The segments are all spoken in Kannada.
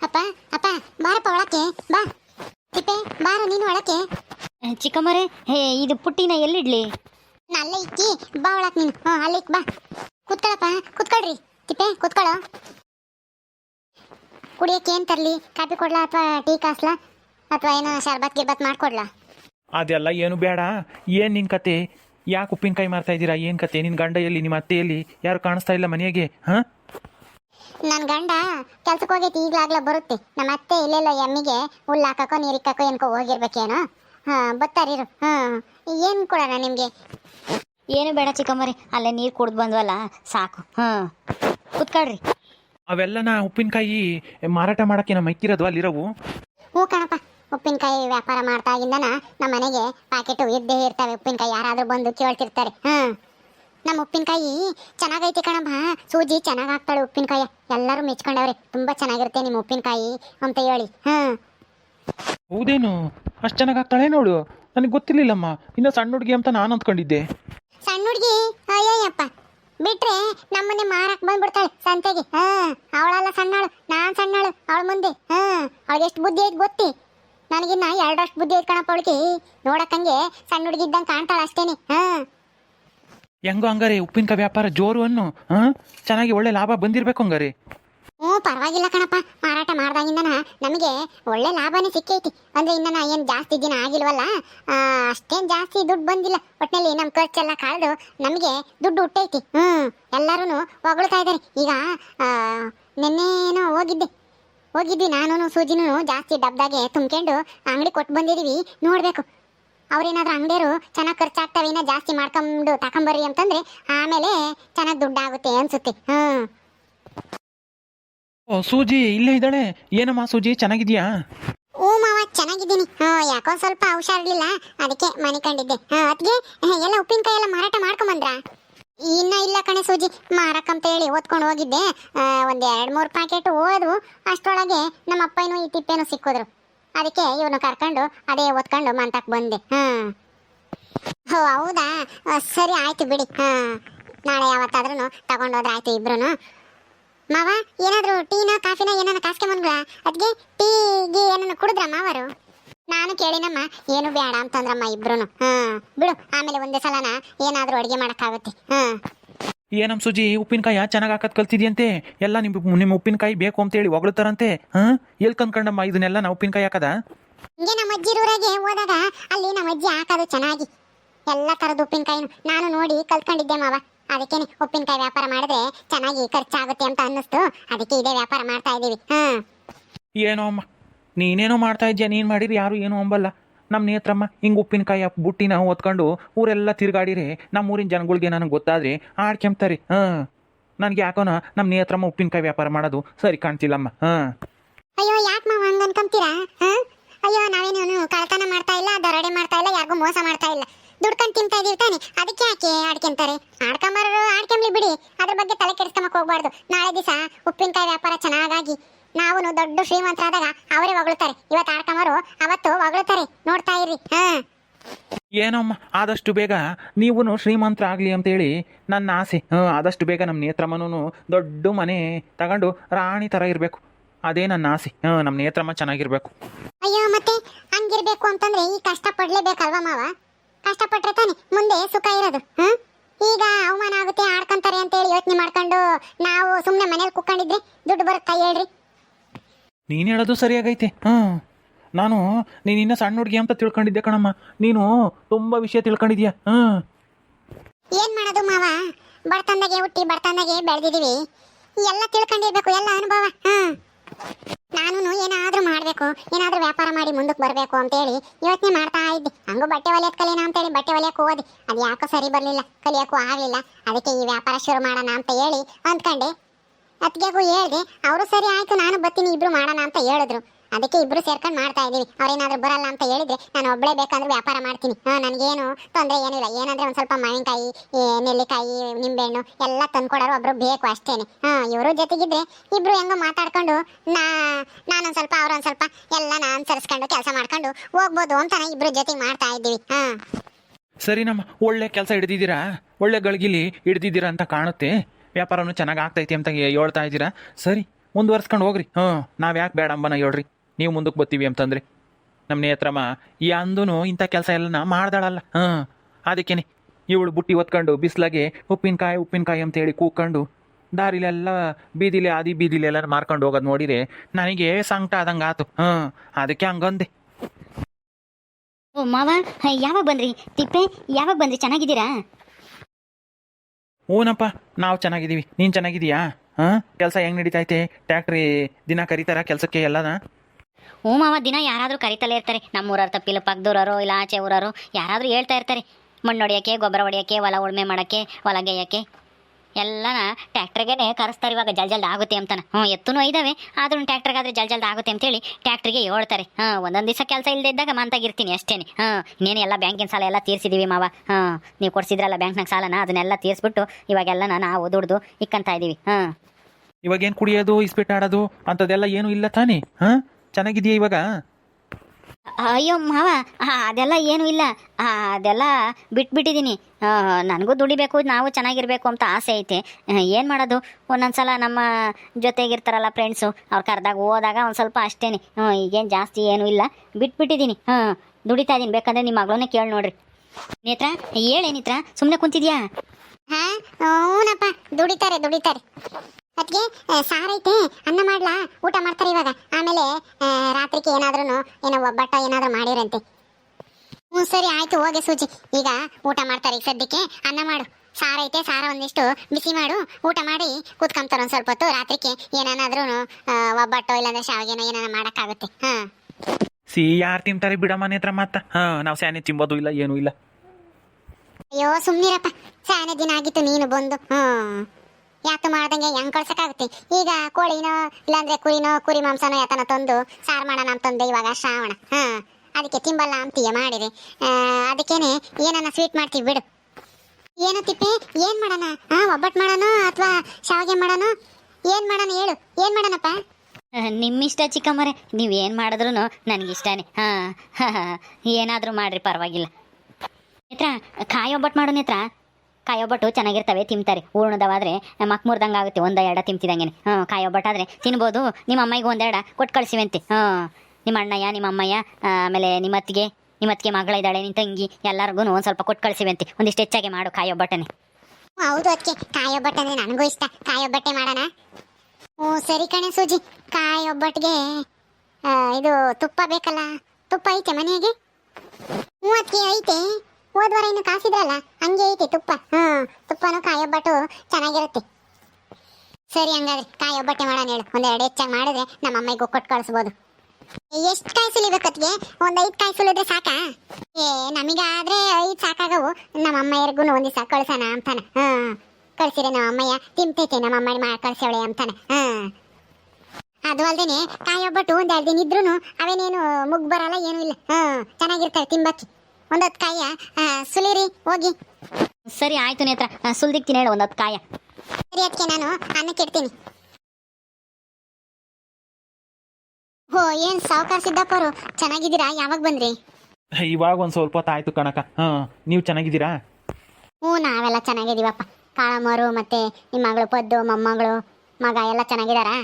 ಅಪ್ಪ ಅಪ್ಪ ಬಾರಪ್ಪ ಒಳಕ್ಕೆ ಬಾ. ತಿಪ್ಪೆ ಬಾರ ನೀನು ಒಳಕ್ಕೆ. ಚಿಕ್ಕಮ್ಮರೇ ಹೇ ಇದು ಪುಟ್ಟಿನ ಎಲ್ಲಿಡ್ಲಿ? ಅಲ್ಲೇ ಇಕ್ಕಿ ಬಾ ಒಳಕ್ ನೀನು. ಹಾ ಅಲ್ಲಿ ಇಕ್ ಬಾ. ಕುತ್ಕೊಳಪ್ಪ ಕುತ್ಕೊಳ್ರಿ. ತಿಪ್ಪೆ ಕುತ್ಕೊಳ್ಳೋ ಕುಡಿಯಕ್ಕೆ ಏನು ತರಲಿ? ಕಾಫಿ ಕೊಡ್ಲಾ ಅಥವಾ ಟೀ ಕಾಸ್ಲಾ? ಅಥವಾ ಏನೋ ಶರ್ಬತ್ ಗಿರ್ಬತ್ ಮಾಡ್ಕೊಡ್ಲಾ? ಅದೆಲ್ಲ ಏನು ಬೇಡ. ಏನು ನಿನ್ ಕತೆ? ಯಾಕೆ ಉಪ್ಪಿನಕಾಯಿ ಮಾರ್ತಾ ಇದ್ದೀರಾ? ಏನು ಕತೆ? ನಿನ್ನ ಗಂಡ ಎಲ್ಲಿ? ನಿಮ್ಮ ಅತ್ತೆ ಎಲ್ಲಿ? ಯಾರು ಕಾಣಿಸ್ತಾ ಇಲ್ಲ ಮನೆಗೆ? ಹಾಂ? ನನ್ನ ಗಂಡ ಕೆಲ್ಸಕ್ಕೆ ಹೋಗೈತಿ ಈಗಲಾಗ್ಲೇ ಬರುತ್ತೆ. ನಮ್ಮ ಅತ್ತೆ ಇಲ್ಲೆಲ್ಲ ಎಮ್ಮಿಗೆ ಹುಲ್ಲು ಹಾಕಕ್ಕೋ ನೀರು ಇಕ್ಕಕ್ಕೋ ಏನ್ಕೋ ಹೋಗಿರ್ಬೇಕೇನೋ. ಹಾಂ ಬತ್ತಾರಿರು ಹಾಂ ಏನು ಕೊಡೋಣ ನಿಮಗೆ? ಏನು ಬೇಡ ಚಿಕ್ಕಮ್ಮರಿ ಅಲ್ಲೇ ನೀರು ಕುಡ್ದು ಬಂದ್ವಲ್ಲ ಸಾಕು. ಹಾಂ ಕುತ್ಕೊಳ್ರಿ. ನಾ ಉಪ್ಪಿನಕಾಯಿ ಮಾರಾಟ ಮಾಡೋಕ್ಕೆ ನಮ್ಮ ಇಕ್ಕಿರೋದು ಅಲ್ಲಿರೋವು? ಹ್ಞೂ ಕಣಪ್ಪ ಉಪ್ಪಿನಕಾಯಿ ವ್ಯಾಪಾರ ಮಾಡ್ತಾ ಇದ್ದಾನ ನಮ್ಮ ಮನೆಗೆ ಪ್ಯಾಕೆಟು ಇದ್ದೇ ಇರ್ತವೆ ಉಪ್ಪಿನಕಾಯಿ ಯಾರಾದರೂ ಬಂದು ಕೇಳ್ತಿರ್ತಾರೆ. ಹಾಂ ನಮ್ಮ ಉಪ್ಪಿನಕಾಯಿ ಚೆನ್ನಾಗೈತಿ ಕಣಮ್ಮ ಸೂಜಿ ಚೆನ್ನಾಗಿ ಹಾಕ್ತಾಳೆ ಉಪ್ಪಿನಕಾಯಿ. ಎಲ್ಲರೂ ಮೆಚ್ಕೊಂಡವ್ರೆ. ತುಂಬ ಚೆನ್ನಾಗಿರುತ್ತೆ ನಿಮ್ಮ ಉಪ್ಪಿನಕಾಯಿ ಅಂತ ಹೇಳಿ. ಹಾಂ. ಹೌದೇನು? ಅಷ್ಟು ಚೆನ್ನಾಗಿ ಹಾಕ್ತಾಳೆ ನೋಡು. ನನಗೆ ಗೊತ್ತಿರಲಿಲ್ಲಮ್ಮ. ಇನ್ನು ಸಣ್ಣ ಹುಡುಗಿ ಅಂತ ನಾನು ಅಂದ್ಕೊಂಡಿದ್ದೆ. ಸಣ್ಣ ಹುಡುಗಿ? ಅಯ್ಯಯ್ಯಪ್ಪ. ಬಿಟ್ರೆ ನಮ್ಮನೆ ಮಾರಕ್ ಬಂದ್ಬಿಡ್ತಾಳೆ ಸಂತೆಗೆ. ಹಾ. ಅವಳೆಲ್ಲ ಸಣ್ಣಳು. ನಾನ್ ಸಣ್ಣಳು. ಅವಳ ಮುಂದೆ. ಹಾ. ಅವಳಿಗೆ ಎಷ್ಟು ಬುದ್ಧಿ ಐತ್ ಗೊತ್ತಿ? ನನಗಿನ್ನ ಎರಡಷ್ಟು ಬುದ್ಧಿ ಐತ್ ಕಣಪ್ಪ ಅವಳಿಗೆ. ನೋಡಕ್ಕಂಗೆ ಸಣ್ಣ ಹುಡುಗಿ ಇದ್ದಂಗೆ ಕಾಣ್ತಾಳೆ ಅಷ್ಟೇನೆ. ಹಾ. ಹೆಂಗೋ ಹಂಗಾರೆ ಉಪ್ಪಿನಕಾಯಿ ವ್ಯಾಪಾರ ಜೋರು ಅನ್ನು ಹಾಂ ಚೆನ್ನಾಗಿ ಒಳ್ಳೆ ಲಾಭ ಬಂದಿರ್ಬೇಕು ಹಂಗಾರೆ. ಹ್ಞೂ, ಪರವಾಗಿಲ್ಲ ಕಣಪ್ಪ. ಮಾರಾಟ ಮಾಡ್ದಾಗಿಂದನ ನಮಗೆ ಒಳ್ಳೆ ಲಾಭನೇ ಸಿಕ್ಕೈತಿ. ಅಂದ್ರೆ ಇನ್ನ ಏನು ಜಾಸ್ತಿ ದಿನ ಆಗಿಲ್ವಲ್ಲ ಅಷ್ಟೇನ್ ಜಾಸ್ತಿ ದುಡ್ಡು ಬಂದಿಲ್ಲ. ಒಟ್ಟಿನಲ್ಲಿ ನಮ್ಮ ಖರ್ಚೆಲ್ಲ ಕಳೆದು ನಮಗೆ ದುಡ್ಡು ಹುಟ್ಟೈತಿ. ಹ್ಞೂ ಎಲ್ಲರೂ ಹೊಗಳ್ತಾ ಇದ್ದಾರೆ ಈಗ ನೆನ್ನೆನೋ ಹೋಗಿದ್ದೆ. ಹೋಗಿದ್ವಿ ನಾನು ಸೂಜಿನೂ ಜಾಸ್ತಿ ಡಬ್ದಾಗೆ ತುಂಬ್ಕೊಂಡು ಅಂಗಡಿ ಕೊಟ್ಟು ಬಂದಿದೀವಿ. ನೋಡಬೇಕು. ಅವ್ರೇನಾದ್ರೂ ಅಂಗಡಿಯರು ಚೆನ್ನಾಗಿ ಖರ್ಚಾಗ್ತವೆ ಇನ್ನ ಜಾಸ್ತಿ ಮಾಡ್ಕೊಂಡು ತಗೊಂಬರ್ರಿ ಅಂತಂದ್ರೆ ಆಮೇಲೆ ಚೆನ್ನಾಗಿ ದುಡ್ಡಾಗುತ್ತೆ ಅನ್ಸುತ್ತೆ. ಹ್ಞೂ ಓ ಸೂಜಿ ಇಲ್ಲೇ ಇದ್ದಾಳೆ? ಏನಮ್ಮ ಸೂಜಿ ಚೆನ್ನಾಗಿದ್ಯಾ? ಓ ಮಾವ ಚೆನ್ನಾಗಿದ್ದೀನಿ. ಹಾ ಯಾಕೋ ಸ್ವಲ್ಪ ಹುಷಾರಿಲ್ಲ ಅದಕ್ಕೆ ಮನೆ ಕಂಡಿದ್ದೆ. ಹಾ ಅದ್ಗೆ ಎಲ್ಲ ಉಪ್ಪಿನಕಾಯಿ ಎಲ್ಲ ಮಾರಾಟ ಮಾಡ್ಕೊಂಬಂದ್ರ? ಇನ್ನ ಇಲ್ಲ ಕಣೆ ಸೂಜಿ. ಮಾರಕ್ಕಂತ ಹೇಳಿ ಓದ್ಕೊಂಡು ಹೋಗಿದ್ದೆ. ಒಂದ್ ಎರಡ್ ಮೂರು ಪ್ಯಾಕೆಟ್ ಹೋದ್ವು ಅಷ್ಟರೊಳಗೆ ನಮ್ಮ ಅಪ್ಪನೂ ಈ ತಿಪ್ಪೇನು ಸಿಕ್ಕಿದ್ರು. ಅದಕ್ಕೆ ಇವನು ಕರ್ಕೊಂಡು ಅದೇ ಓದ್ಕೊಂಡು ಮಂತಕ್ ಬಂದೆ. ಹ್ಮ್ ಹೋ ಹೌದಾ? ಸರಿ, ಆಯ್ತು ಬಿಡಿ. ಹಾ. ನಾಳೆ ಯಾವತ್ತಾದ್ರೂ ತಗೊಂಡೋದ್ರೆ ಆಯ್ತು ಇಬ್ರು ಮಾವ, ಏನಾದ್ರು ಟೀನ, ಕಾಫಿನ, ಏನಾನ ಕಾಸ್ಕೊಂಬಂದ್ಲ ಅದಕ್ಕೆ ಟೀಗೆ ಏನನ್ನ ಕುಡಿದ್ರ ಮಾವರು? ನಾನು ಕೇಳಿನಮ್ಮ, ಏನು ಬೇಡ ಅಂತಂದ್ರಮ್ಮ ಇಬ್ರು ಹಾ. ಬಿಡು, ಆಮೇಲೆ ಒಂದೇ ಸಲನ ಏನಾದರೂ ಅಡಿಗೆ ಮಾಡಕ್ಕಾಗುತ್ತೆ. ಹಾ. ಏನಮ್ಮ ಸುಜಿ ಉಪ್ಪಿನಕಾಯಿ ಚೆನ್ನಾಗಿ ಹಾಕದ್ ಕಲ್ತಿದ್ಯಂತೆ? ಎಲ್ಲ ನಿಮ್ಮ ನಿಮ್ಮ ಉಪ್ಪಿನಕಾಯಿ ಬೇಕು ಅಂತೇಳಿ ಹೊಗಳ್ತಾರಂತೆ ಹಾ? ಎಲ್ಲಿ ಕನ್ಕೊಂಡಮ್ಮ ಇದನ್ನೆಲ್ಲ ನಾವು ಉಪ್ಪಿನಕಾಯಿ ಹಾಕದ? ಹಿಂಗೆ ನಮ್ಮ ಅಜ್ಜಿ ಊರಾಗೆ ಹೋದಾಗ ಅಲ್ಲಿ ನಮ್ಮ ಅಜ್ಜಿ ಹಾಕೋದು ಚೆನ್ನಾಗಿ. ಎಲ್ಲ ತರದ ಉಪ್ಪಿನಕಾಯಿ ನಾನು ನೋಡಿ ಕಲ್ತ್ಕೊಂಡಿದ್ದೆ ಮಾವ. ಅದಕ್ಕೇನೆ ಉಪ್ಪಿನಕಾಯಿ ವ್ಯಾಪಾರ ಮಾಡಿದ್ರೆ ಚೆನ್ನಾಗಿ ಖರ್ಚಾಗುತ್ತೆ ಅಂತ ಅನ್ನಿಸ್ತು. ಅದಕ್ಕೆ ಇದೇ ವ್ಯಾಪಾರ ಮಾಡ್ತಾ ಇದ್ದೀವಿ ಹಾ. ಏನೋ ಅಮ್ಮ ನೀನೇನೋ ಮಾಡ್ತಾ ಇದ್ಯಾ ನೀನು ಮಾಡಿರಿ ಯಾರು ಏನೂ ಅಂಬಲ್ಲ. ನಮ್ಮ ನೇತ್ರಮ್ಮ, ಹಿಂಗೆ ಉಪ್ಪಿನಕಾಯಿ ಬುಟ್ಟಿನ ಹೊತ್ಕೊಂಡು ಊರೆಲ್ಲ ತಿರುಗಾಡಿರಿ ನಮ್ಮ ಊರಿನ ಜನಗಳಿಗೆ ನನಗೆ ಗೊತ್ತಾದ್ರೆ ಆಡ್ಕೆಂಬ್ತಾರೆ ಹಾಂ. ನನಗೆ ಯಾಕೋನ ನಮ್ಮ ನೇತ್ರಮ್ಮ ಉಪ್ಪಿನಕಾಯಿ ವ್ಯಾಪಾರ ಮಾಡೋದು ಸರಿ ಕಾಣ್ತಿಲ್ಲಮ್ಮ. ಹಾಂ. ಅಯ್ಯೋ, ಯಾಕೆ ಮಾವ ಹಂಗ ಅನ್ಕೊಂತೀರಾ ಹಾ? ಅಯ್ಯೋ, ನಾವೇನು ಕಳ್ತನ ಮಾಡ್ತಾ ಇಲ್ಲ, ದರೋಡೆ ಮಾಡ್ತಾ ಇಲ್ಲ, ಯಾರಿಗೂ ಮೋಸ ಮಾಡ್ತಾ ಇಲ್ಲ. ದುಡ್ಕೊಂಡು ತಿಂತಾ ಇದೀವಿ ತಾನೆ, ಅದಕ್ಕೆ ಯಾಕೆ ಆಡ್ಕೊಂತಾರೆ ಆಡ್ಕೊಂಬಾರರು ಆಡ್ಕೊಂಬ್ಲಿ ಬಿಡಿ. ಅದ್ರ ಬಗ್ಗೆ ತಲೆ ಕೆಡಿಸ್ಕೊಂಬಕ್ ಹೋಗ್ಬಾರ್ದು. ನಾಳೆ ದಿವಸ ಉಪ್ಪಿನಕಾಯಿ ವ್ಯಾಪಾರ ಚೆನ್ನಾಗಾಗಿ ನಾವು ದೊಡ್ಡ ಶ್ರೀಮಂತರಾದಾಗ ಅವರೇ ಹೊಗಳುತ್ತಾರೆ ಇವತ್ತು ಆಡ್ಕೊಂಬರು ಅವತ್ತು ಹೊಗಳುತ್ತಾರೆ ನೋಡ್ತಾ ಇರಿ ಹಾ. ಏನಮ್ಮ ಆದಷ್ಟು ಬೇಗ ನೀವು ಶ್ರೀಮಂತರಾಗಲಿ ಅಂತೇಳಿ ನನ್ನ ಆಸೆ. ಹ್ಮ್ ಆದಷ್ಟು ಬೇಗ ನಮ್ಮ ನೇತ್ರಮ್ಮನೂ ದೊಡ್ಡ ಮನೆ ತಗೊಂಡು ರಾಣಿ ಥರ ಇರಬೇಕು. ಅದೇ ನನ್ನ ಆಸೆ. ಹ್ಮ್ ನಮ್ಮ ನೇತ್ರಮ್ಮ ಚೆನ್ನಾಗಿರ್ಬೇಕು. ಅಯ್ಯೋ ಮತ್ತೆ ಹಂಗಿರ್ಬೇಕು ಅಂತಂದ್ರೆ ಈ ಕಷ್ಟ ಪಡ್ಲೇಬೇಕಲ್ವಾ ಮಾವ? ಕಷ್ಟಪಟ್ರೆ ತಾನೆ ಮುಂದೆ ಸುಖ ಇರೋದು. ಹ? ಈಗ ಅವಮಾನ ಆಗುತ್ತೆ ಅಂತ ಅಂತೇಳಿ ಯೋಚನೆ ಮಾಡ್ಕೊಂಡು ನಾವು ಸುಮ್ಮನೆ ಮನೇಲಿ ಕುತ್ಕೊಂಡಿದ್ರೆ ದುಡ್ಡು ಬರುತ್ತಾ ಹೇಳ್ರಿ? ನೀನು ಹೇಳೋದು ಸರಿಯಾಗೈತೆ. ಹಾಂ. ನಾನು, ನೀನು ಇನ್ನೂ ಸಣ್ಣ ಹುಡುಗಿ ಅಂತ ತಿಳ್ಕೊಂಡಿದ್ದೆ ಕಣಮ್ಮ. ನೀನು ತುಂಬ ವಿಷಯ ತಿಳ್ಕೊಂಡಿದ್ಯಾ? ಹಾಂ. ಏನು ಮಾಡೋದು ಮಾವ? ಬಡತನದಾಗೆ ಹುಟ್ಟಿ, ಬಡತನದಾಗೆ ಬೆಳೆದಿದ್ದೀವಿ ಎಲ್ಲ ತಿಳ್ಕೊಂಡಿರ್ಬೇಕು, ಎಲ್ಲ ಅನುಭವ. ಹ್ಮ್ ನಾನು ಏನಾದರೂ ಮಾಡಬೇಕು, ಏನಾದರೂ ವ್ಯಾಪಾರ ಮಾಡಿ ಮುಂದಕ್ಕೆ ಬರಬೇಕು ಅಂತೇಳಿ ಯೋಚನೆ ಮಾಡ್ತಾ ಇದ್ದೆ. ಹಂಗೂ ಬಟ್ಟೆ ಹೊಲಿಯೋದ್ ಕಲಿಯೋಣ ಅಂತೇಳಿ ಬಟ್ಟೆ ಹೊಲಿಯಕ್ಕೆ ಹೋದೆ. ಅದು ಯಾಕೋ ಸರಿ ಬರಲಿಲ್ಲ, ಕಲಿಯೋಕ್ಕೂ ಆಗಲಿಲ್ಲ. ಅದಕ್ಕೆ ಈ ವ್ಯಾಪಾರ ಶುರು ಮಾಡೋಣ ಅಂತ ಹೇಳಿ ಅಂದ್ಕೊಂಡೆ. ಅತ್ತಿಗೆಗೂ ಹೇಳಿದೆ, ಅವರು ಸರಿ ಆಯ್ತು, ನಾನು ಬರ್ತೀನಿ, ಇಬ್ರು ಮಾಡೋಣ ಅಂತ ಹೇಳಿದ್ರು. ಅದಕ್ಕೆ ಇಬ್ರು ಸೇರ್ಕೊಂಡು ಮಾಡ್ತಾ ಇದ್ದೀವಿ. ಅವ್ರೇನಾದ್ರೂ ಬರಲ್ಲ ಅಂತ ಹೇಳಿದ್ರೆ ನಾನು ಒಬ್ಬಳೇ ಬೇಕಂದ್ರೆ ವ್ಯಾಪಾರ ಮಾಡ್ತೀನಿ. ಹಾಂ, ನನಗೇನು ತೊಂದರೆ ಏನಿಲ್ಲ ಏನಂದ್ರೆ ಒಂದು ಸ್ವಲ್ಪ ಮಾವಿನಕಾಯಿ ನೆಲ್ಲಿಕಾಯಿ, ನಿಂಬೆಹಣ್ಣು ಎಲ್ಲ ತಂದ್ಕೊಡೋರು ಒಬ್ರು ಬೇಕು ಅಷ್ಟೇನೆ. ಹಾ, ಇವರು ಜೊತೆಗಿದ್ರೆ ಇಬ್ರು ಹೆಂಗೋ ಮಾತಾಡ್ಕೊಂಡು, ನಾ, ನಾನೊಂದ್ ಸ್ವಲ್ಪ, ಅವ್ರೊಂದು ಸ್ವಲ್ಪ ಎಲ್ಲ ನಾನು ಅನುಸರಿಸ್ಕೊಂಡು ಕೆಲಸ ಮಾಡ್ಕೊಂಡು ಹೋಗ್ಬೋದು ಅಂತ ಇಬ್ರು ಜೊತೆಗೆ ಮಾಡ್ತಾ ಇದ್ದೀವಿ. ಹಾ. ಸರಿನಮ್ಮ ಒಳ್ಳೆ ಕೆಲಸ ಹಿಡಿದಿದ್ದೀರಾ? ಒಳ್ಳೆ ಗಳಿಗಿಲಿ ಹಿಡ್ದಿದ್ದೀರಾ ಅಂತ ಕಾಣುತ್ತೆ. ವ್ಯಾಪಾರನೂ ಚೆನ್ನಾಗಿ ಆಗ್ತೈತಿ ಅಂತ ಹೇಳ್ತಾ ಇದ್ದೀರಾ? ಸರಿ ಮುಂದುವರ್ಸ್ಕೊಂಡು ಹೋಗ್ರಿ. ಹ್ಞೂ, ನಾವು ಯಾಕೆ ಬೇಡ ಅಂಬನ ಹೇಳ್ರಿ. ನೀವು ಮುಂದಕ್ಕೆ ಬರ್ತೀವಿ ಅಂತಂದ್ರೆ. ನಮ್ಮ ನೇತ್ರಮ್ಮ, ಈ ಅಂದೂ ಇಂಥ ಕೆಲಸ ಎಲ್ಲ ಮಾಡ್ದಾಳಲ್ಲ. ಹಾಂ ಅದಕ್ಕೇನೆ. ಇವಳು ಬುಟ್ಟಿ ಹೊತ್ಕೊಂಡು ಬಿಸ್ಲಾಗೆ ಉಪ್ಪಿನಕಾಯಿ ಉಪ್ಪಿನಕಾಯಿ ಅಂತೇಳಿ ಕೂಕೊಂಡು ದಾರಿಲೆಲ್ಲ ಬೀದಿಲೆ ಆದಿ ಬೀದಿಲೆ ಎಲ್ಲರೂ ಮಾರ್ಕೊಂಡು ಹೋಗೋದು ನೋಡಿರೆ ನನಗೆ ಸಂಕಟ ಆದಂಗೆ ಆತು. ಹಾಂ ಅದಕ್ಕೆ ಹಂಗಂದೆ. ಓ ಮಾವ, ಯಾವಾಗ ಬಂದ್ರಿ? ತಿಪ್ಪೆ, ಯಾವಾಗ ಬಂದ್ರಿ? ಚೆನ್ನಾಗಿದ್ದೀರಾ? ಹ್ಞೂನಪ್ಪ ನಾವು ಚೆನ್ನಾಗಿದ್ದೀವಿ. ನೀನು ಚೆನ್ನಾಗಿದೀಯಾ ಹಾಂ ಕೆಲಸ ಹೆಂಗೆ ನಡೀತೈತೆ ಟ್ಯಾಕ್ಟ್ರಿ ದಿನ ಕರೀತಾರ ಕೆಲಸಕ್ಕೆ ಎಲ್ಲನ? ಹ್ಞೂ ಮಾವ, ದಿನ ಯಾರಾದರೂ ಕರಿತಲೇ ಇರ್ತಾರೆ. ನಮ್ಮೂರವ್ರ ತಪ್ಪಿಲ್ಲ ಪಕ್ಕದೂರವರು ಇಲ್ಲ ಆಚೆ ಊರವರು ಯಾರಾದರೂ ಹೇಳ್ತಾ ಇರ್ತಾರೆ. ಮಣ್ಣು ಹೊಡಿಯೋಕ್ಕೆ ಗೊಬ್ಬರ ಹೊಡಿಯೋಕ್ಕೆ, ಹೊಲ ಉಳುಮೆ ಮಾಡೋಕ್ಕೆ, ಹೊಲ ಗೇಯಕ್ಕೆ ಎಲ್ಲನ ಟ್ಯಾಕ್ಟ್ರಿಗೇನೆ ಕರೆಸ್ತಾರೆ ಇವಾಗ ಜಲ್ ಜಲ್ದ ಆಗುತ್ತೆ ಅಂತಾನೆ. ಹ್ಞೂ ಎತ್ತೂ ಇದ್ದಾವೆ ಆದ್ರೂ ಟ್ಯಾಕ್ಟ್ರಿಗಾದ್ರೆ ಜಲ್ ಜಲ್ದ ಆಗುತ್ತೆ ಅಂತೇಳಿ ಟ್ಯಾಕ್ಟ್ರಿಗೆ ಹೇಳ್ತಾರೆ. ಹಾಂ ಒಂದೊಂದು ದಿವಸ ಕೆಲಸ ಇಲ್ಲದೆ ಇದ್ದಾಗ ಮಂತಾಗಿರ್ತೀನಿ ಅಷ್ಟೇ ಹಾಂ ಇನ್ನೇನು ಎಲ್ಲ ಬ್ಯಾಂಕಿನ ಸಾಲ ಎಲ್ಲ ತೀರಿಸಿದ್ದೀವಿ ಮಾವ. ಹಾಂ ನೀವು ಕೊಡ್ಸಿದ್ರಲ್ಲ ಬ್ಯಾಂಕ್ನಾಗ ಸಾಲನ, ಅದನ್ನೆಲ್ಲ ತೀರಿಸ್ಬಿಟ್ಟು ಇವಾಗೆಲ್ಲ ನಾವು ದುಡ್ದು ಇಕ್ಕಂತ ಇದ್ದೀವಿ ಹಾಂ ಇವಾಗ ಏನು ಕುಡಿಯೋದು, ಇಸ್ಪೀಟ್ ಆಡೋದು, ಅಂಥದ್ದೆಲ್ಲ ಏನೂ ಇಲ್ಲ ತಾನೇ? ಹಾಂ ಚೆನ್ನಾಗಿದೆಯಾ ಇವಾಗ? ಅಯ್ಯೋ ಮಾವ ಅದೆಲ್ಲ ಏನೂ ಇಲ್ಲ. ಅದೆಲ್ಲ ಬಿಟ್ಬಿಟ್ಟಿದ್ದೀನಿ ನನಗೂ ದುಡಿಬೇಕು, ನಾವು ಚೆನ್ನಾಗಿರಬೇಕು ಅಂತ ಆಸೆ ಐತೆ. ಏನು ಮಾಡೋದು? ಒಂದೊಂದ್ಸಲ ನಮ್ಮ ಜೊತೆಗಿರ್ತಾರಲ್ಲ ಫ್ರೆಂಡ್ಸು ಅವ್ರು ಕರೆದಾಗ ಹೋದಾಗ ಒಂದು ಸ್ವಲ್ಪ ಅಷ್ಟೇ ಈಗೇನು ಜಾಸ್ತಿ ಏನೂ ಇಲ್ಲ. ಬಿಟ್ಬಿಟ್ಟಿದ್ದೀನಿ ಹಾಂ ದುಡಿತಾ ಇದ್ದೀನಿ ಬೇಕಂದ್ರೆ ನಿಮ್ಮ ಮಗಳನ್ನೇ ಕೇಳಿ ನೋಡ್ರಿ. ನೇತ್ರ ಹೇಳೇನಿತ್ರ ಸುಮ್ಮನೆ ಕುಂತಿದ್ಯಾ? ಹಾಂ, ಹ್ಞೂನಪ್ಪ. ದುಡಿತಾರೆ ದುಡಿತಾರೆ. ಅದಕ್ಕೆ ಸಾರೈತೆ ಅನ್ನ ಮಾಡ್ಲಾ ಊಟ ಮಾಡ್ತಾರೆ ಇವಾಗ. ಆಮೇಲೆ ರಾತ್ರಿಗೆ ಏನಾದ್ರೂ ಏನೋ ಒಬ್ಬಟ್ಟ ಏನಾದ್ರೂ ಮಾಡಿರಂತೆ. ಹ್ಞೂ ಸರಿ ಆಯ್ತು ಹೋಗಿ ಸೂಜಿ. ಈಗ ಊಟ ಮಾಡ್ತಾರೆ ಈಗ ಸದ್ಯಕ್ಕೆ ಅನ್ನ ಮಾಡು. ಸಾರ ಐತೆ ಸಾರ ಒಂದಿಷ್ಟು ಬಿಸಿ ಮಾಡು. ಊಟ ಮಾಡಿ ಕೂತ್ಕೊಂತಾರೆ ಒಂದು ಸ್ವಲ್ಪ ಹೊತ್ತು ರಾತ್ರಿಗೆ ಏನಾದ್ರೂ ಒಬ್ಬಟ್ಟು ಇಲ್ಲಾಂದ್ರೆ ಶಾವಿಗೆನೋ ಏನಾರ ಮಾಡೋಕ್ಕಾಗುತ್ತೆ. ಹಾಂ. ಸಿ ಯಾರು ತಿಂತಾರೆ ಬಿಡಮ್ಮ ನೇತ್ರ ಮತ್ತ? ಹಾಂ ನಾವು ಸ್ಯಾನೆ ತಿಂಬೋದು ಇಲ್ಲ ಏನೂ ಇಲ್ಲ. ಅಯ್ಯೋ ಸುಮ್ಮನಿರಪ್ಪ ಸ್ಯಾನೆ ದಿನ ಆಗಿತ್ತು ನೀನು ಬಂದು. ಹ್ಮ್. ಯಾತು ಮಾಡ್ದಂಗೆ ಹೆಂಗ್ ಕಳ್ಸಕ್ಕಾಗುತ್ತೆ? ಈಗ ಕೋಳಿನೋ, ಇಲ್ಲಾಂದ್ರೆ ಕುರಿನೋ, ಕುರಿ ಮಾಂಸನೋ ಯಾತನ ತಂದು ಸಾರು ಮಾಡೋಣ ಅಂತಂದೆ ಇವಾಗ ಶ್ರಾವಣ. ಹಾ, ಅದಕ್ಕೆ ತಿಂಬಲ್ಲ ಅಂತೀಯ ಮಾಡಿದೆ. ಅದಕ್ಕೇನೆ ಏನನ್ನ ಸ್ವೀಟ್ ಮಾಡ್ತೀವಿ ಬಿಡು. ಏನು ತಿಪ್ಪೆ? ಏನ್ ಮಾಡೋಣ? ಹಾ ಒಬ್ಬಟ್ಟು ಮಾಡೋಣ ಅಥವಾ ಶಾವಿಗೆ ಮಾಡೋಣ? ಏನ್ ಮಾಡೋಣ ಹೇಳು. ಏನ್ ಮಾಡೋಣಪ್ಪ? ನಿಮ್ಮಿಷ್ಟ ಚಿಕ್ಕಮ್ಮರೆ. ನೀವು ಏನು ಮಾಡಿದ್ರು ನನಗಿಷ್ಟನೇ. ಹಾಂ ಏನಾದರೂ ಮಾಡ್ರಿ, ಪರವಾಗಿಲ್ಲ. ನೇತ್ರ ಕಾಯಿ ಒಬ್ಬಟ್ಟು ಮಾಡು ನೇತ್ರ. ಕಾಯಿ ಒಬ್ಬಟ್ಟು ಚೆನ್ನಾಗಿರ್ತವೆ, ತಿಂತಾರೆ. ಹೂರ್ಣದವಾದ್ರೆ ಮಕ್ಮೂರ್ದಂಗೆ ಆಗುತ್ತೆ, ಒಂದ ಎರಡ ತಿಂತಿದಂಗೆ ಹಾಂ ಕಾಯಿ ಆದ್ರೆ ತಿನ್ಬೋದು. ನಿಮ್ಮ ಅಮ್ಮಗೆ ಒಂದೆರಡ ಕೊಟ್ಟು ಕಳಿಸಿವಂತೆ. ಹಾಂ, ನಿಮ್ಮ ಅಣ್ಣಯ್ಯ, ನಿಮ್ಮ ಅಮ್ಮಯ್ಯ, ಆಮೇಲೆ ನಿಮ್ಮ ಅತ್ತಿಗೆ ನಿಮ್ಮ ಅತ್ತಿಗೆ ಮಗಳ ಇದ್ದಾಳೆ ನಿನ್ನ ತಂಗಿ ಎಲ್ಲರಿಗೂ ಒಂದು ಸ್ವಲ್ಪ ಕೊಟ್ಟು ಕಳಿಸಿವಂತೆ. ಒಂದಿಷ್ಟು ಹೆಚ್ಚಾಗಿ ಮಾಡು ಕಾಯಿ ಒಬ್ಬಟ್ಟನೆ ಹೌದು ಅದಕ್ಕೆ ಕಾಯಿ ಒಬ್ಬಟ್ಟು ನನಗೂ ಇಷ್ಟ. ಕಾಯಿ ಒಬ್ಬಟ್ಟೆ ಮಾಡೋಣ? ಹ್ಞೂ ಸರಿ ಕಣೆ ಸೂಜಿ. ಕಾಯಿ ಒಬ್ಬಟ್ಟಿಗೆ ಇದು ತುಪ್ಪ ಬೇಕಲ್ಲ? ತುಪ್ಪ ಐತೆ ಮನೆಗೆ? ಹ್ಞೂ ಅದಕ್ಕೆ ಐತೆ. ಹೋದ ವಾರ ಇನ್ನು ಕಾಸಿದ್ರಲ್ಲ, ಹಂಗೆ ಐತೆ ತುಪ್ಪ. ಹ್ಮ್ ತುಪ್ಪನೂ ಕಾಯಿ ಒಬ್ಬಟ್ಟು ಚೆನ್ನಾಗಿರುತ್ತೆ. ಸರಿ ಹಂಗಾದ್ರೆ, ಕಾಯಿ ಒಬ್ಬಟ್ಟೆ ಮಾಡೋಣ ಹೇಳು. ಒಂದೆರಡು ಹೆಚ್ಚಾಗಿ ಮಾಡಿದ್ರೆ ನಮ್ಮ ಅಮ್ಮಗೆ ಕೊಟ್ಟು ಕಳಿಸ್ಬೋದು. ಎಷ್ಟು ಕಾಯಿ ಸುಲಿಬೇಕು ಒಂದ್ ಐದು ಕಾಯಿ ಸಾಕಾ? ಏ, ನಮಗಾದ್ರೆ ಐದು ಸಾಕಾಗವು. ನಮ್ಮ ಅಮ್ಮಯ್ಯರಿಗೂ ಒಂದು ದಿವಸ ಕಳ್ಸೋಣ ಅಂತಾನೆ. ಹಾಂ ಕಳ್ಸಿರೆ ನಮ್ಮ ಅಮ್ಮಯ್ಯ. ತಿಂತೈತೆ, ನಮ್ಮ ಅಮ್ಮ ಮಾಡಿ ಕಳ್ಸವಳೆ ಅಂತಾನೆ. ಹಾಂ ಅದು ಅಲ್ದೇನೆ ಕಾಯಿ ಒಬ್ಬಟ್ಟು ಒಂದೆರಡು ದಿನ ಇದ್ರೂ ಅವೇನೇನು ಮುಗ್ ಬರಲ್ಲ, ಏನೂ ಇಲ್ಲ. ಹಾಂ ಚೆನ್ನಾಗಿರ್ತವೆ ತಿಂಬಕ್ಕೆ. ಒಂದೊತ್ತು ಕಾಯ. ಆ, ಸುಲಿರಿ ಹೋಗಿ. ಸರಿ ಆಯ್ತು ನೇತ್ರ. ಸುಲ್ದಿಕ್ತೀನಿ ಹೇಳು ಒಂದತ್ ಕಾಯ. ಸರಿ ಅದಕ್ಕೆ ನಾನು ಅನ್ನಕ್ಕೆ ಇಡ್ತೀನಿ. ಹೋ ಏನ್ ಸಾವುಕಾರ ಸಿದ್ದಪ್ಪರು ಚೆನ್ನಾಗಿದ್ದೀರಾ? ಯಾವಾಗ ಬಂದ್ರಿ? ಇವಾಗ ಒಂದ್ ಸ್ವಲ್ಪ ಹೊತ್ತು ಆಯ್ತು ಕಣಕ. ಹಾ ನೀವು ಚೆನ್ನಾಗಿದ್ದೀರಾ? ಹ್ಞೂ ನಾವೆಲ್ಲ ಚೆನ್ನಾಗಿದ್ದೀವಪ್ಪ. ಕಾಳಮ್ಮರು ಮತ್ತೆ ನಿಮ್ಮ ಮಗಳು ಪದ್ದು ಮೊಮ್ಮಗಳು ಮಗ ಎಲ್ಲ ಚೆನ್ನಾಗಿದ್ದಾರಾ?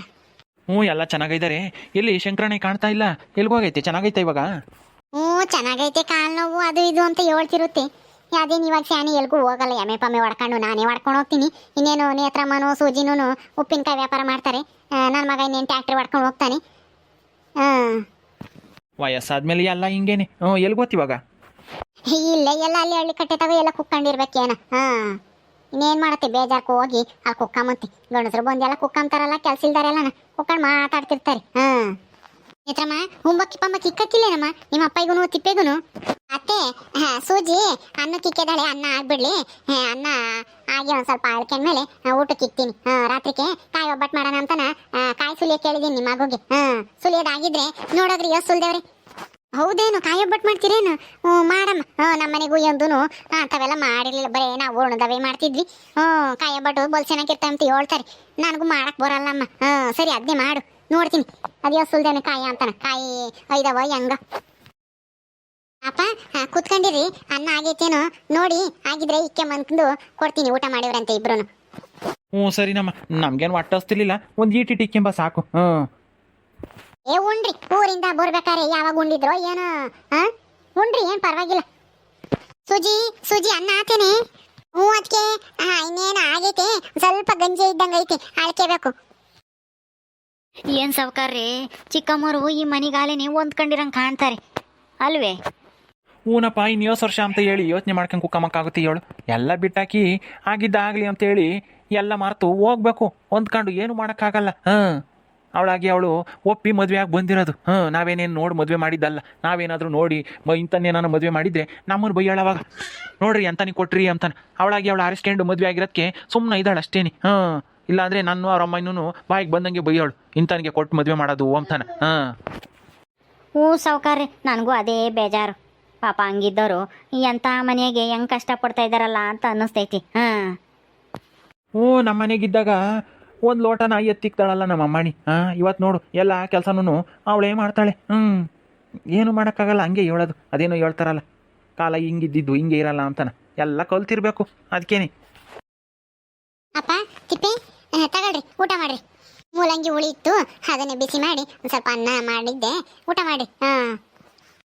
ಹ್ಞೂ ಎಲ್ಲ ಚೆನ್ನಾಗಿದ್ದಾರೆ. ಎಲ್ಲಿ ಶಂಕರಣ್ಣ ಕಾಣ್ತಾ ಇಲ್ಲ? ಎಲ್ಗೋಗೈತೆ? ಚೆನ್ನಾಗೈತೆ ಇವಾಗ? ಹ್ಞೂ ಚೆನ್ನಾಗೈತೆ ಕಾಲು ನೋವು ಅದು ಇದು ಅಂತ ಹೇಳ್ತಿರುತ್ತೆ. ಅದೇನು ಇವಾಗ ಫ್ಯಾನಿ ಎಲ್ಗೂ ಹೋಗಲ್ಲ ಎಮ್ಮೆ ಪಮ್ಮೆ ಹೊಡ್ಕೊಂಡು ನಾನೇ ಹೊಡ್ಕೊಂಡು ಹೋಗ್ತೀನಿ. ಇನ್ನೇನು ನೇತ್ರಮ್ಮನು ಸೂಜಿನೂ ಉಪ್ಪಿನಕಾಯಿ ವ್ಯಾಪಾರ ಮಾಡ್ತಾರೆ. ನನ್ನ ಮಗ ಇನ್ನೇನು ಟ್ಯಾಕ್ಟ್ರಿ ಹೊಡ್ಕೊಂಡು ಹೋಗ್ತಾನೆ. ಹಾಂ ವಯಸ್ಸಾದ್ಮೇಲೆ ಎಲ್ಲ ಹಿಂಗೇನೆ. ಹ್ಞೂ ಎಲ್ಲಿ ಗೊತ್ತಿವಾಗ ಇಲ್ಲ ಎಲ್ಲ ಅಲ್ಲಿ ಹಳ್ಳಿ ಕಟ್ಟೆ ತಗೋ ಎಲ್ಲ ಕುಕ್ಕೊಂಡಿರ್ಬೇಕೇನ? ಹಾಂ. ಇನ್ನೇನು ಮಾಡತ್ತೆ ಬೇಜಾರ್ಕು ಹೋಗಿ ಅಲ್ಲಿ ಕುಕ್ಕಂಬಂತಿ. ಗಂಡಸರು ಬಂದು ಎಲ್ಲ ಕುಕ್ಕಂತಾರಲ್ಲ ಕೆಲಸ ಇಲ್ದಾರೆಲ್ಲ ಕುಕ್ಕಂಡು ಮಾತಾಡ್ತಿರ್ತಾರೆ. ಹಾಂ. ನೇತ್ರಮ್ಮ ಹುಂಬಕ್ಕಿ ಪಂಬಕ್ಕಿ ಇಕ್ಕಕ್ಕಿಲ್ಲೇನಮ್ಮ ನಿಮ್ಮ ಅಪ್ಪಗೂ ತಿಪ್ಪೆಗೂ ಅತ್ತೆ ಹಾ, ಸೂಜಿ ಅನ್ನ ಇಕ್ಕಿದಾಳೆ ಅನ್ನ ಆಗ್ಬಿಡ್ಲಿ. ಹಾ, ಅನ್ನ ಆಗಿ ಒಂದು ಸ್ವಲ್ಪ ಆಳ್ಕೊಂಡ್ಮೇಲೆ ಊಟ ಇಕ್ತೀನಿ. ಹಾ ರಾತ್ರಿಗೆ ಕಾಯಿ ಒಬ್ಬಟ್ಟು ಮಾಡೋಣ ಅಂತನ ಕಾಯಿ ಸುಲಿಯ ಕೇಳಿದೀನಿ ನಿಮ್ಮ ಮಗುಗೆ. ಹಾಂ ಸುಲಿಯೋದಾಗಿದ್ರೆ ನೋಡೋದ್ರಿ ಯೋ ಸುಲ್ದೇವ್ರಿ ಹೌದೇನು ಕಾಯಿ ಒಬ್ಬಟ್ಟು ಮಾಡ್ತೀರೇನು? ಹ್ಞೂ ಮಾಡಮ್ಮ. ಹ್ಞೂ ನಮ್ಮ ಮನೆಗೂ ಎಂದೂ ಅಂಥವೆಲ್ಲ ಮಾಡಿರ್ಲಿಲ್ಲ. ಬರೀ ನಾವು ಉಣದವೇ ಮಾಡ್ತಿದ್ವಿ. ಹ್ಞೂ ಕಾಯಿ ಒಬ್ಬಟ್ಟು ಬಲ್ ಹೇಳ್ತಾರೆ. ನನಗೂ ಮಾಡಕ್ಕೆ ಬರಲ್ಲಮ್ಮ. ಹಾಂ ಸರಿ ಅದನ್ನೇ ಮಾಡು. ನೋಡ್ತೀನಿ. ಅದ್ಯೋ ಸುಲ್ದೇನ ಕಾಯಿ ಅಂತಾನ. ಕಾಯಿ ಐದವ ಹೆಂಗ? ಅಪ್ಪ ಕುತ್ಕೊಂಡಿರಿ. ಅನ್ನ ಆಗೈತೇನೋ ನೋಡಿ ಆಗಿದ್ರೆ ಇಕ್ಕೆ ಮಂದ್ಕೊಂಡು ಕೊಡ್ತೀನಿ ಊಟ ಮಾಡಿವ್ರಂತೆ ಇಬ್ರು ಹ್ಞೂ ಸರಿನಮ್ಮ ನಮ್ಗೇನು ಒಟ್ಟಿಲ್ಲ ಒಂದು ಈಟಿ ಟಿಕ್ಕೆಂಬ ಸಾಕು. ಹ್ಞೂ. ಏ ಉಂಡ್ರಿ ಊರಿಂದ ಬರ್ಬೇಕಾರೆ ಯಾವಾಗ ಉಂಡಿದ್ರೋ ಏನು ಹಾ? ಉಂಡ್ರಿ ಏನು ಪರವಾಗಿಲ್ಲ. ಸುಜಿ ಸುಜಿ ಅನ್ನ ಆತೇನೆ ಹ್ಞೂ ಅದಕ್ಕೆ ಇನ್ನೇನು ಆಗೈತೆ? ಸ್ವಲ್ಪ ಗಂಜಿ ಇದ್ದಂಗೆ ಐತೆ ಅಳ್ಕೆಬೇಕು. ಏನ್ ಸಾವುಕಾರ್ರಿ? ಚಿಕ್ಕಮ್ಮರು ಈ ಮನಿಗಾಲೇನೆ ಹೊಂದ್ಕೊಂಡಿರಂಗ್ ಕಾಣ್ತಾರೆ. ಅಲ್ವೇ? ಹೂನಪ್ಪ ಇನ್ನು ಯೋಸ್ ವರ್ಷ ಅಂತ ಹೇಳಿ ಯೋಚನೆ ಮಾಡ್ಕೊಂಡು ಕುಕ್ಕಮಕ್ಕಾಗುತ್ತೆ ಹೇಳು ಎಲ್ಲ ಬಿಟ್ಟಾಕಿ ಆಗಿದ್ದಾಗಲಿ ಅಂತೇಳಿ ಎಲ್ಲ ಮರೆತು ಹೋಗ್ಬೇಕು. ಹೊಂದ್ಕೊಂಡು ಏನು ಮಾಡೋಕ್ಕಾಗಲ್ಲ. ಹಾಂ. ಅವಳಾಗಿ ಅವಳು ಒಪ್ಪಿ ಮದುವೆ ಆಗಿ ಬಂದಿರೋದು. ಹಾಂ, ನಾವೇನೇನು ನೋಡಿ ಮದುವೆ ಮಾಡಿದ್ದಲ್ಲ. ನಾವೇನಾದರೂ ನೋಡಿ ಮ ನಾನು ಮದುವೆ ಮಾಡಿದರೆ ನಮ್ಮನ್ನು ಬೈಯಾಳವಾಗ ನೋಡ್ರಿ ಅಂತಾನೆ ಕೊಟ್ರಿ ಅಂತಾನೆ. ಅವಳಾಗಿ ಅವಳು ಆರಿಸ್ಕೊಂಡು ಮದುವೆ ಆಗಿರೋದಕ್ಕೆ ಸುಮ್ಮನೆ ಇದ್ದಾಳೆ ಅಷ್ಟೇನಿ ಹಾಂ. ಇಲ್ಲಾಂದರೆ ನಾನು ಅವ್ರ ಅಮ್ಮನೂ ಬಾಯಿಗೆ ಬಂದಂಗೆ ಬೈಯೋಳು. ಇಂಥನಿಗೆ ಕೊಟ್ಟು ಮದುವೆ ಮಾಡೋದು ಅಂತಾನೆ. ಹಾಂ. ಹ್ಞೂ ಸಾವ್ಕಾರ್ರಿ ನನಗೂ ಅದೇ ಬೇಜಾರು. ಪಾಪ ಹಂಗಿದ್ದವರು ಎಂಥ ಮನೆಗೆ ಹೆಂಗ್ ಕಷ್ಟಪಡ್ತಾ ಇದ್ದಾರಲ್ಲ ಅಂತ ಅನ್ನಿಸ್ತೈತಿ. ಹಾಂ. ಹ್ಞೂ ನಮ್ಮ ಮನೆಗಿದ್ದಾಗ ಒಂದು ಲೋಟನ ಎತ್ತಿಕ್ತಾಳಲ್ಲ ನಮ್ಮ ಅಮ್ಮಣಿ. ಹಾಂ ಇವತ್ತು ನೋಡು ಎಲ್ಲ ಕೆಲಸನೂ ಅವಳೇ ಮಾಡ್ತಾಳೆ. ಹ್ಞೂ ಏನು ಮಾಡೋಕ್ಕಾಗಲ್ಲ ಹಂಗೆ ಹೇಳೋದು. ಅದೇನೋ ಹೇಳ್ತಾರಲ್ಲ ಕಾಲ ಹಿಂಗಿದ್ದಿದ್ದು ಹಿಂಗೆ ಇರಲ್ಲ ಅಂತಾನೆ. ಎಲ್ಲ ಕಲ್ತಿರ್ಬೇಕು ಅದಕ್ಕೇನೆ. ಅಪ್ಪ ತಿಪ್ಪೆ. ಆ, ತಗೊಳ್ರಿ ಊಟ ಮಾಡ್ರಿ. ಮೂಲಂಗಿ ಹುಳಿ ಇತ್ತು ಅದನ್ನೇ ಬಿಸಿ ಮಾಡಿ ಒಂದು ಸ್ವಲ್ಪ ಅನ್ನ ಮಾಡಿದ್ದೆ. ಊಟ ಮಾಡಿ ಹಾ.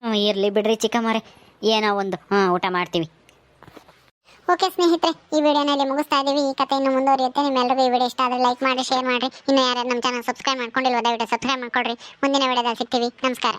ಹ್ಞೂ ಇರಲಿ ಬಿಡ್ರಿ ಚಿಕ್ಕಮ್ಮರೆ ಏನೋ ಒಂದು ಹಾಂ ಊಟ ಮಾಡ್ತೀವಿ. ಓಕೆ ಸ್ನೇಹಿತರೆ ಈ ವಿಡಿಯೋನಲ್ಲಿ ಮುಗಿಸ್ತಾ ಇದೀವಿ ಈ ಕಥೆ ಇನ್ನು ಮುಂದುವರಿಯುತ್ತೆ. ನಿಮ್ಮೆಲ್ಲರಿಗೂ ಈ ವಿಡಿಯೋ ಇಷ್ಟ ಆದರೆ ಲೈಕ್ ಮಾಡಿ ಶೇರ್ ಮಾಡಿ. ಇನ್ನು ಯಾರು ನಮ್ಮ ಚಾನಲ್ ಸಬ್ಸ್ಕ್ರೈಬ್ ಮಾಡ್ಕೊಂಡಿಲ್ವೋ ದಯವಿಟ್ಟು ಸಬ್ಸ್ಕ್ರೈಬ್ ಮಾಡ್ಕೊಳ್ರಿ. ಮುಂದಿನ ವಿಡಿಯೋದಲ್ಲಿ ಸಿಗ್ತೀವಿ. ನಮಸ್ಕಾರ.